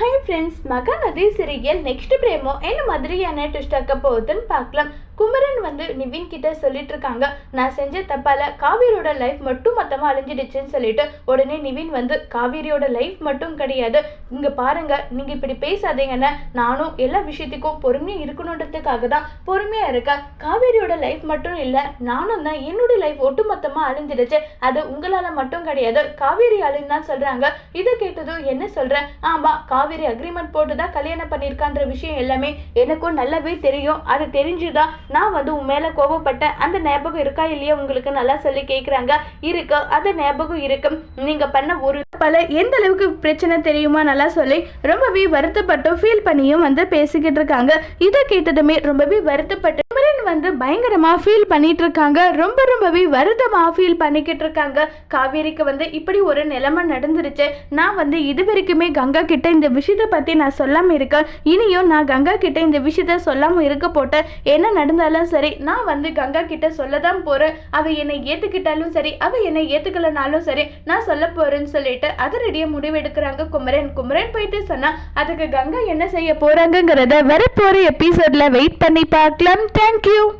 Hi friends Mahanadi serial next promo என்ன மாதிரியான twist ஆக்க போகுதுன்னு பார்க்கலாம். குமரன் வந்து நிவின் கிட்ட சொல்லிட்டு இருக்காங்க நான் செஞ்ச தப்பால காவேரியோட லைஃப் மட்டும் மொத்தமா அழிஞ்சிடுச்சுன்னு சொல்லிட்டு உடனே நிவின் வந்து காவேரியோட லைஃப் மட்டும் கிடையாது. இங்க பாருங்க நீங்க இப்படி பேசாதீங்கன்னு நானும் எல்லா விஷயத்துக்கும் பொறுமையா இருக்கணுன்றதுக்காக தான் பொறுமையா இருக்கேன் காவேரியோட லைஃப் மட்டும் இல்ல நானும் தான் என்னோட லைஃப் ஒட்டு மொத்தமா அழிஞ்சிடுச்சு. அது உங்களால மட்டும் கிடையாது காவேரி அழின்னு தான் சொல்றாங்க. இதை கேட்டதும் என்ன சொல்றேன் ஆமா காவேரி அக்ரிமெண்ட் போட்டு தான் கல்யாணம் பண்ணியிருக்கான்ற விஷயம் எல்லாமே எனக்கும் நல்லாவே தெரியும். அது தெரிஞ்சுதான் நான் வந்து உன் மேல கோபப்பட்டேன். அந்த ஞாபகம் இருக்கா இல்லையா? உங்களுக்கு நல்லா சொல்லி கேட்குறாங்க இருக்கு. அந்த ஞாபகம் இருக்கு. நீங்க பண்ண ஒரு பல எந்த அளவுக்கு பிரச்சனை தெரியுமா நல்லா சொல்லி ரொம்பவே வருத்தப்பட்டும் ஃபீல் பண்ணியும் வந்து பேசிக்கிட்டு இருக்காங்க. இதை கேட்டதுமே ரொம்பவே வருத்தப்பட்டு குமரன் வந்து பயங்கரமாக ஃபீல் பண்ணிட்டு இருக்காங்க ரொம்ப ரொம்பவே வருத்தமாக ஃபீல் பண்ணிக்கிட்டு இருக்காங்க காவேரிக்கு வந்து இப்படி ஒரு நிலைமை நடந்துருச்சு. நான் வந்து இது வரைக்குமே கங்கா கிட்ட இந்த விஷயத்தை பற்றி நான் சொல்லாமல் இருக்கேன். இனியும் நான் கங்கா கிட்ட இந்த விஷயத்த சொல்லாமல் இருக்க போட்டேன். என்ன நடந்தாலும் சரி நான் வந்து கங்கா கிட்ட சொல்ல தான் போகிறேன் அவள் என்னை ஏற்றுக்கிட்டாலும் சரி அவள் என்னை ஏற்றுக்கலனாலும் சரி நான் சொல்ல போகிறேன்னு சொல்லிட்டு அதிரடியா முடிவெடுக்கிறாங்க குமரன். குமரன் போயிட்டு சொன்னால் அதுக்கு கங்கா என்ன செய்ய போகிறாங்கங்கிறத வரப்போகிற எபிசோடில் வெயிட் பண்ணி பார்க்கலாம். Thank you you.